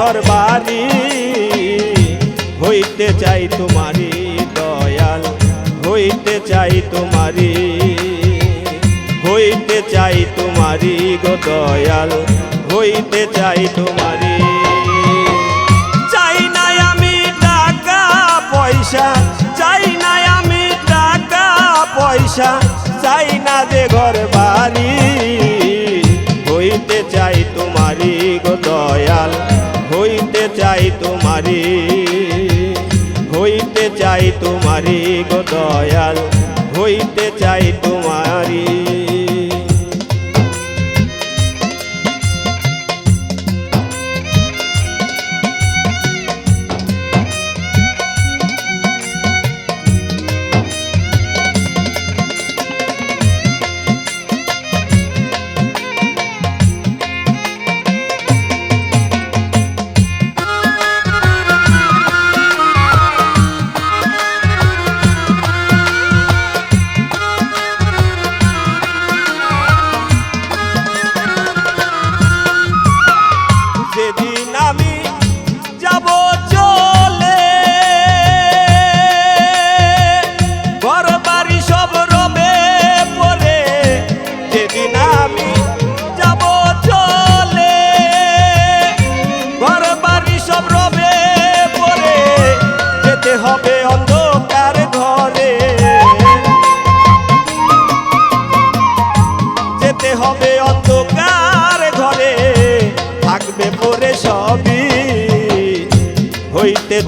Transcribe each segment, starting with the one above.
বাড়ি হইতে চাই তোমারি দয়াল, হইতে চাই তোমারি হইতে চাই তোমারি গো দয়াল, হইতে চাই তোমারি চাই না আমি টাকা, পয়সা, চাই আমি টাকা, পয়সা, চাই না যে ঘর বাড়ি। তোমারি গো দয়াল হইতে চাই তোমারি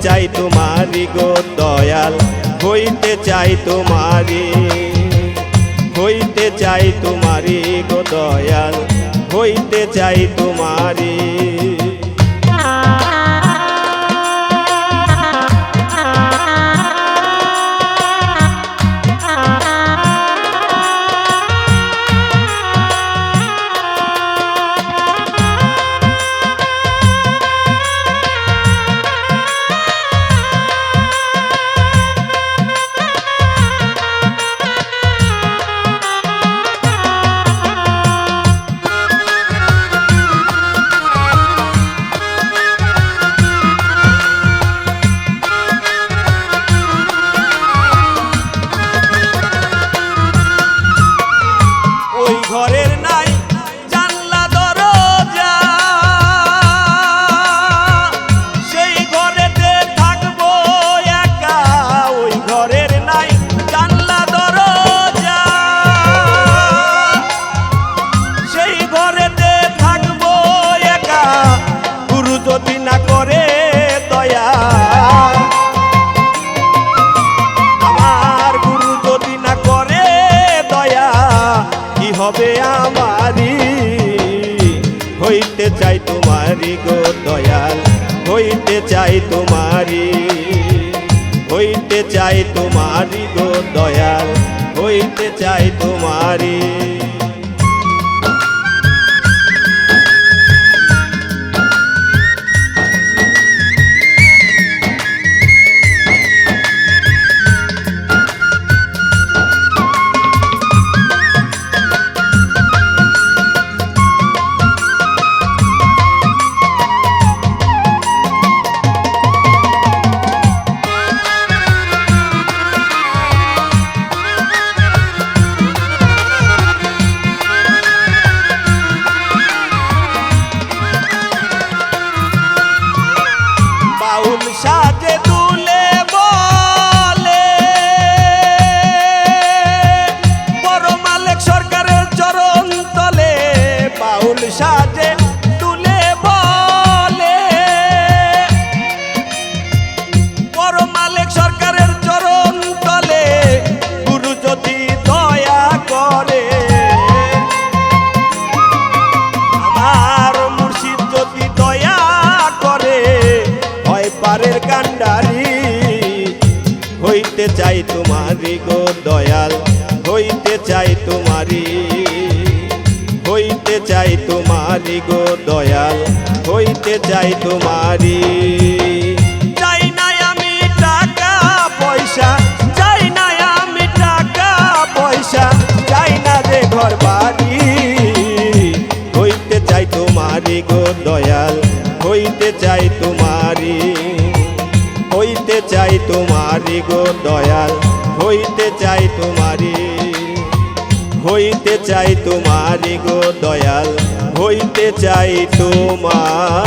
চাই তোমারি গো দয়াল, হইতে চাই তোমারি হইতে চাই তোমারি গো দয়াল, হইতে চাই তোমারি তোমারি গো দয়াল হইতে চাই তোমারি হইতে চাই তোমারি গো দয়াল হইতে চাই তোমারি বাউল সাজে দুলে বলে। বড় মালিক সরকারের চরণ তলে বাউল সাজে কান্ডারি হইতে চাই তোমারি গো দয়াল, হইতে চাই তোমারি হইতে চাই তোমারি গো দয়াল, হইতে চাই তোমারি চাই না আমি টাকা পয়সা চাই না আমি টাকা পয়সা চাই না যে ঘর বাড়ি তোমারি গো দয়াল হইতে চাই তোমারি হইতে চাই তোমারি গো দয়াল হইতে চাই তোমারি